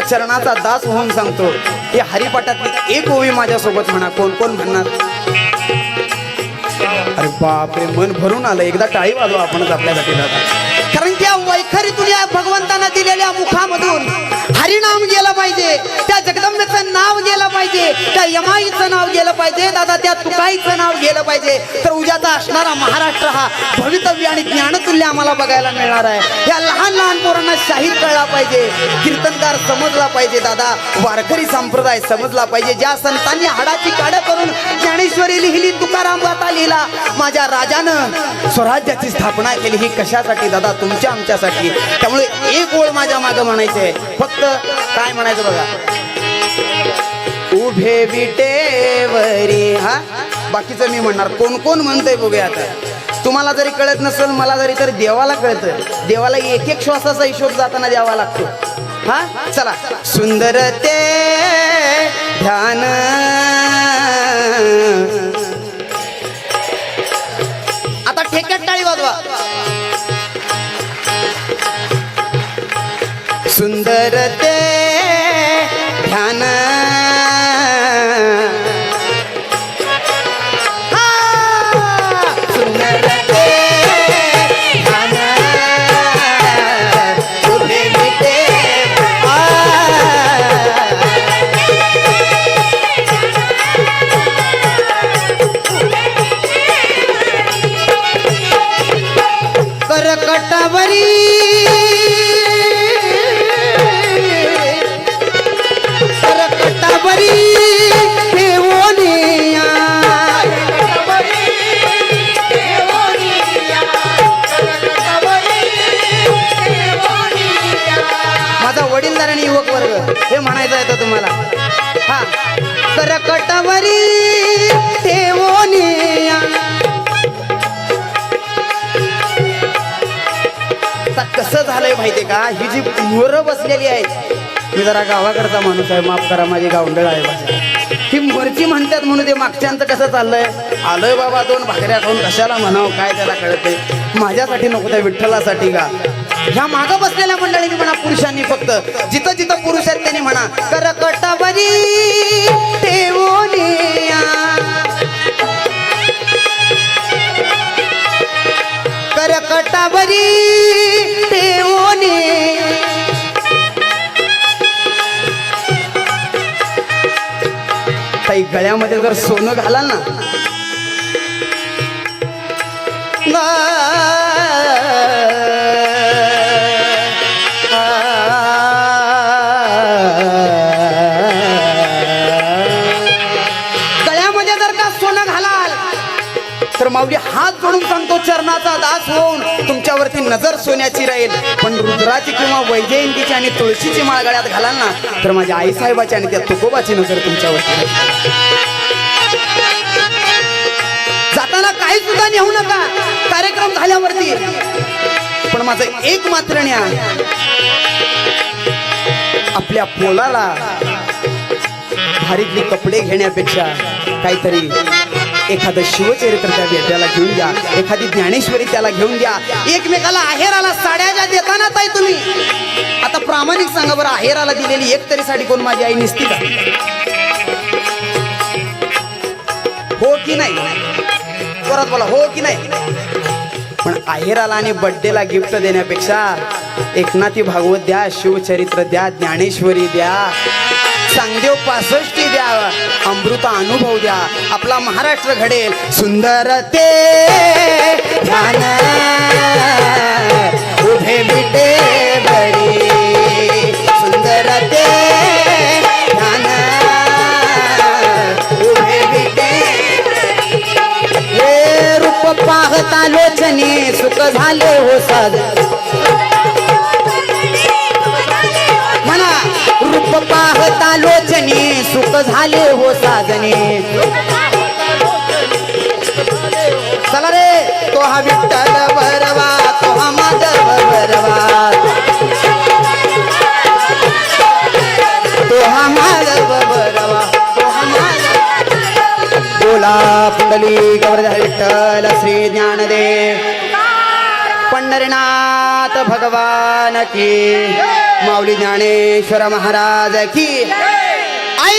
तुझ्या चरणाचा दास होऊन सांगतो. ही हरिपाठातली एक ओवी माझ्यासोबत म्हणा कोण कोण म्हणणार? अरे बापरे मन भरून आलं. एकदा टाळी वाजवा आपणच आपल्यासाठी दादा. कारण त्या वैखरीतून या भगवंतांना दिलेल्या मुखामधून हरिनाम गेलं पाहिजे. त्या जगदंबेचं नाव गेलं पाहिजे. त्या यमाईचं नाव गेलं पाहिजे. दादा त्या तुकाईचं नाव गेलं पाहिजे. तर उद्याचा असणारा महाराष्ट्र हा भवितव्य आणि ज्ञानतुल्य आम्हाला बघायला मिळणार आहे. या लहान लहान पोरांना शाहीर कळला पाहिजे. कीर्तनकार समजला पाहिजे दादा. वारकरी संप्रदाय समजला पाहिजे. ज्या संतांनी हाडाची काढ करून ज्ञानेश्वरी लिहिली तुकाराम गाथा लिहिला माझ्या राजानं स्वराज्याची स्थापना केली. ही कशासाठी दादा? तुमच्या आमच्यासाठी. त्यामुळे एक ओळ माझ्या मागं म्हणायचंय. फक्त काय म्हणायचं बघा? उभे विटेवरी हा? बाकीचं मी म्हणणार. कोण कोण म्हणतंय बघूया आता. तुम्हाला जरी कळत नसेल मला जरी तर देवाला कळतं. देवाला एक एक श्वासाचा हिशोब जाताना द्यावा लागतो. हा? चला. सुंदर ते ध्यान. आता ठेक्यात टाळी वाजवा. सुंदर ते ध्यान करकटावरी ठेवोनिया आता कसं झालंय माहितीये का? ही जी मोरं बसलेली आहे मी जरा गावाकडचा माणूस आहे माफ करा माझी गावंडळ आहे भाषा ही मोरची म्हणतात म्हणून ते मागच्यांचं कसं चाललंय? आलोय बाबा दोन भाकऱ्या खाऊन कशाला म्हणावं काय त्याला कळते माझ्यासाठी नको त्या विठ्ठलासाठी का? ह्या मागं बसलेल्या मंडळींनी म्हणा पुरुषांनी फक्त जिथं जिथं पुरुष आहेत त्यांनी म्हणा करकटावरी ठेवोनिया करकटावरी ठेवोने ताई गळ्यामध्ये जर सोनं घालाल ना. माऊली हात जोडून सांगतो चरणाचा दास होऊन तुमच्यावरती नजर सोन्याची राहील. पण रुद्राची किंवा वैजयंतीची आणि तुळशीची माळ गळ्यात घालाल ना तर माझ्या आईसाहेबाची आणि त्या तुकोबाची नजर तुमच्यावरती राहील. जाताना काही सुद्धा नेऊ नका. कार्यक्रम झाल्यावरती. पण माझं एक मात्र न्या. आपल्या पोलाला भारीतली कपडे घेण्यापेक्षा काहीतरी एखादं शिवचरित्र त्या बेट्याला घेऊन द्या. एखादी ज्ञानेश्वरी त्याला घेऊन द्या. एकमेकाला आहेराला साड्या ज्या देताना ताई तुम्ही. आता प्रामाणिक सांगा बरं आहेराला दिलेली एक तरी साडी कोण माझी आई निसती का? हो की नाही? परत बोला हो की नाही? पण आहेराला आणि बड्डेला गिफ्ट देण्यापेक्षा एकनाथी भागवत द्या शिवचरित्र द्या ज्ञानेश्वरी द्या. चांगदेव पासष्टी द्या अमृत अनुभव द्या. आपला महाराष्ट्र घडेल. सुंदर ते उभे मिटे बरे. सुंदर ते उभे बिटे हे रूप पाहता लोचने सुख झाले हो साध. झाले हो साजने. चला रे तो हा विठ्ठल बरवा तो हा माधव बरवा तो हा माधव बरवा बोला पुंडली गौरधर विठ्ठल श्री ज्ञानदेव. पंढरीनाथ भगवान की माऊली ज्ञानेश्वर महाराज की. আই